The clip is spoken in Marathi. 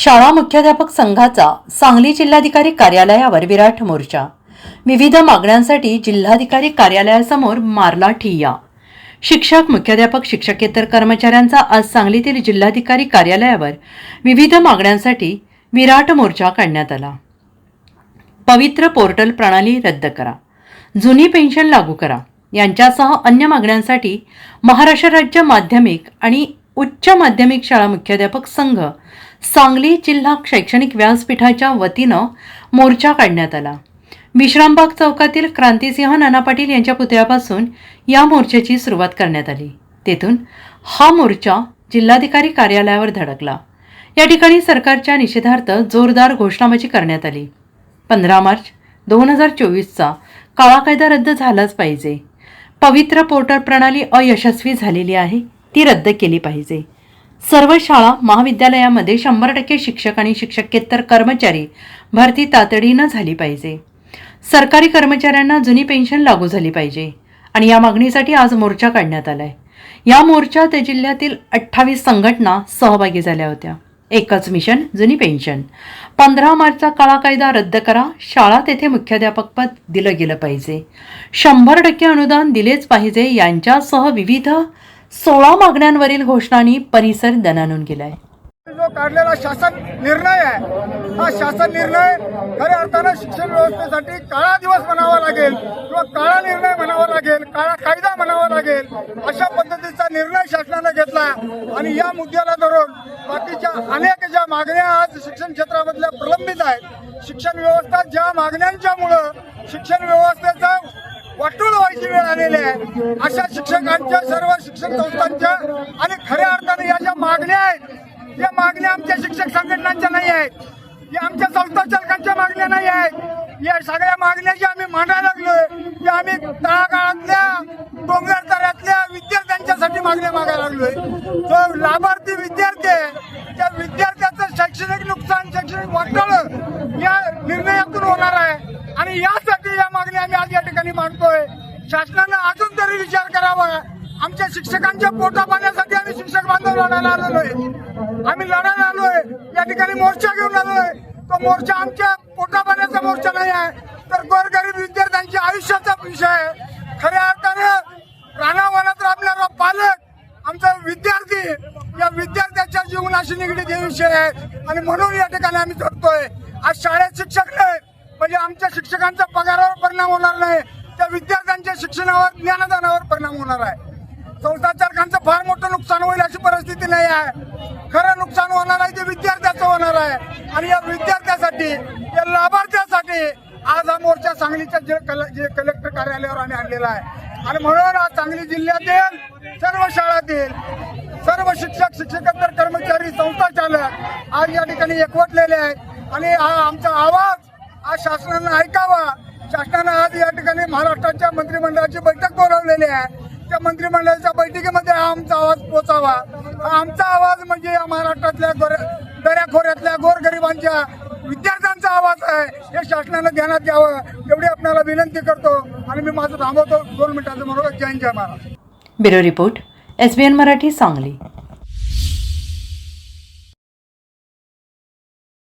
शाळा मुख्याध्यापक संघाचा सांगली जिल्हाधिकारी कार्यालयावर विराट मोर्चा. विविध मागण्यांसाठी जिल्हाधिकारी कार्यालयासमोर मारला ठिय्या. शिक्षक मुख्याध्यापक शिक्षकेतर कर्मचाऱ्यांचा आज सांगलीतील जिल्हाधिकारी कार्यालयावर विविध मागण्यांसाठी विराट मोर्चा काढण्यात आला. पवित्र पोर्टल प्रणाली रद्द करा. जुनी पेन्शन लागू करा. यांच्यासह अन्य मागण्यांसाठी महाराष्ट्र राज्य माध्यमिक आणि उच्च माध्यमिक शाळा मुख्याध्यापक संघ सांगली जिल्हा शैक्षणिक व्यासपीठाच्या वतीनं मोर्चा काढण्यात आला. विश्रामबाग चौकातील क्रांतिसिंह नाना पाटील यांच्या पुतळ्यापासून या मोर्चाची सुरुवात करण्यात आली. तेथून हा मोर्चा जिल्हाधिकारी कार्यालयावर धडकला. या ठिकाणी सरकारच्या निषेधार्थ जोरदार घोषणाबाजी करण्यात आली. पंधरा मार्च दोन हजार चोवीसचा काळा कायदा रद्द झालाच पाहिजे. पवित्र पोर्टल प्रणाली अयशस्वी झालेली आहे ती रद्द केली पाहिजे. सर्व शाळा महाविद्यालयामध्ये शंभर टक्के शिक्षक आणि शिक्षकेतर कर्मचारी भरती तातडीनं झाली पाहिजे. सरकारी कर्मचाऱ्यांना जुनी पेन्शन लागू झाली पाहिजे आणि या मागणीसाठी आज मोर्चा काढण्यात आलाय. या मोर्चात जिल्ह्यातील अठ्ठावीस संघटना सहभागी झाल्या होत्या. एकच मिशन जुनी पेन्शन. पंधरा मार्चचा काळा कायदा रद्द करा. शाळा तेथे मुख्याध्यापक पद दिलं गेलं पाहिजे. शंभर टक्के अनुदान दिलेच पाहिजे यांच्यासह विविध सोळा मागण्यांवरील घोषणांनी परिसर दणानून गेलाय. जो काढलेला शासन निर्णय आहे हा शासन निर्णय खऱ्या अर्थानं शिक्षण व्यवस्थेसाठी काळा दिवस म्हणावा लागेल किंवा काळा निर्णय म्हणावा लागेल काळा कायदा म्हणावा लागेल अशा पद्धतीचा निर्णय शासनानं घेतला. आणि या मुद्द्याला धरून बाकीच्या अनेक ज्या मागण्या आज शिक्षण क्षेत्रामधल्या प्रलंबित आहेत शिक्षण व्यवस्था ज्या मागण्यांच्यामुळं शिक्षण व्यवस्थेचा वाटोळ वेळ आलेली आहे. अशा शिक्षकांच्या सर्व शिक्षक संस्थांच्या आणि खऱ्या अर्थाने या ज्या मागण्या आहेत या मागण्या आमच्या शिक्षक संघटनांच्या नाही आहेत. या आमच्या संस्था चालकांच्या मागण्या नाही आहेत. या सगळ्या मागण्या ज्या आम्ही मांडायला लागलोय त्या आम्ही तळागाळातल्या डोंगर दऱ्यातल्या विद्यार्थ्यांच्यासाठी मागण्या मागायला लागलोय. जो लाभार्थी विद्यार्थी आहे त्या विद्यार्थ्याचं शैक्षणिक नुकसान शैक्षणिक वाटोळ या निर्णयातून होणार आहे. आणि यासाठी या मागण्या आम्ही आज या ठिकाणी मांडतोय. शासनानं अजून तरी विचार करावा. आमच्या शिक्षकांच्या पोटा पाण्यासाठी आम्ही शिक्षक बांधव लढायला आहे आम्ही लढायला आलोय. या ठिकाणी मोर्चा घेऊन आलोय. तो मोर्चा आमच्या पोटा पाण्याचा मोर्चा नाही आहे. तर गोरगरीब विद्यार्थ्यांच्या आयुष्याचा विषय आहे. खऱ्या अर्थानं रानावनात राबणारा पालक आमचा विद्यार्थी या विद्यार्थ्याच्या जीवनाशी निगडीत हे विषय आहे. आणि म्हणून या ठिकाणी आम्ही करतोय आज शाळेत शिक्षक नाही म्हणजे आमच्या शिक्षकांच्या पगारावर परिणाम होणार नाही. त्या विद्यार्थी शिक्षणावर ज्ञानदानावर परिणाम होणार आहे. संस्थाचारकांचं फार मोठं नुकसान होईल अशी परिस्थिती नाही आहे. खरं नुकसान होणार आहे ते विद्यार्थ्याचं होणार आहे. आणि या विद्यार्थ्यासाठी या लाभार्थ्यासाठी आज हा मोर्चा सांगलीच्या जे कल जे कलेक्टर कार्यालयावर आम्ही आणलेला आहे. आणि म्हणून आज सांगली जिल्ह्यातील सर्व शाळातील सर्व शिक्षक शिक्षकेतर कर्मचारी संस्था चालक आज या ठिकाणी एकवटलेले आहेत. आणि हा आमचा आवाज आज शासनानं ऐकावा. शासनानं आज या ठिकाणी महाराष्ट्राच्या मंत्रिमंडळाची बैठक बोलावलेली आहे. त्या मंत्रिमंडळाच्या बैठकीमध्ये हा आमचा आवाज पोचावा. आमचा आवाज म्हणजे या महाराष्ट्रातल्या दऱ्याखोऱ्यातल्या गोरगरिबांच्या विद्यार्थ्यांचा आवाज आहे. हे शासनानं ध्यानात घ्यावं. एवढी आपल्याला विनंती करतो. आणि मी माझं थांबवतो. दोन मिनिटांचं म्हणून जय जय Maharaj bureau report. S N Marathi Sangli.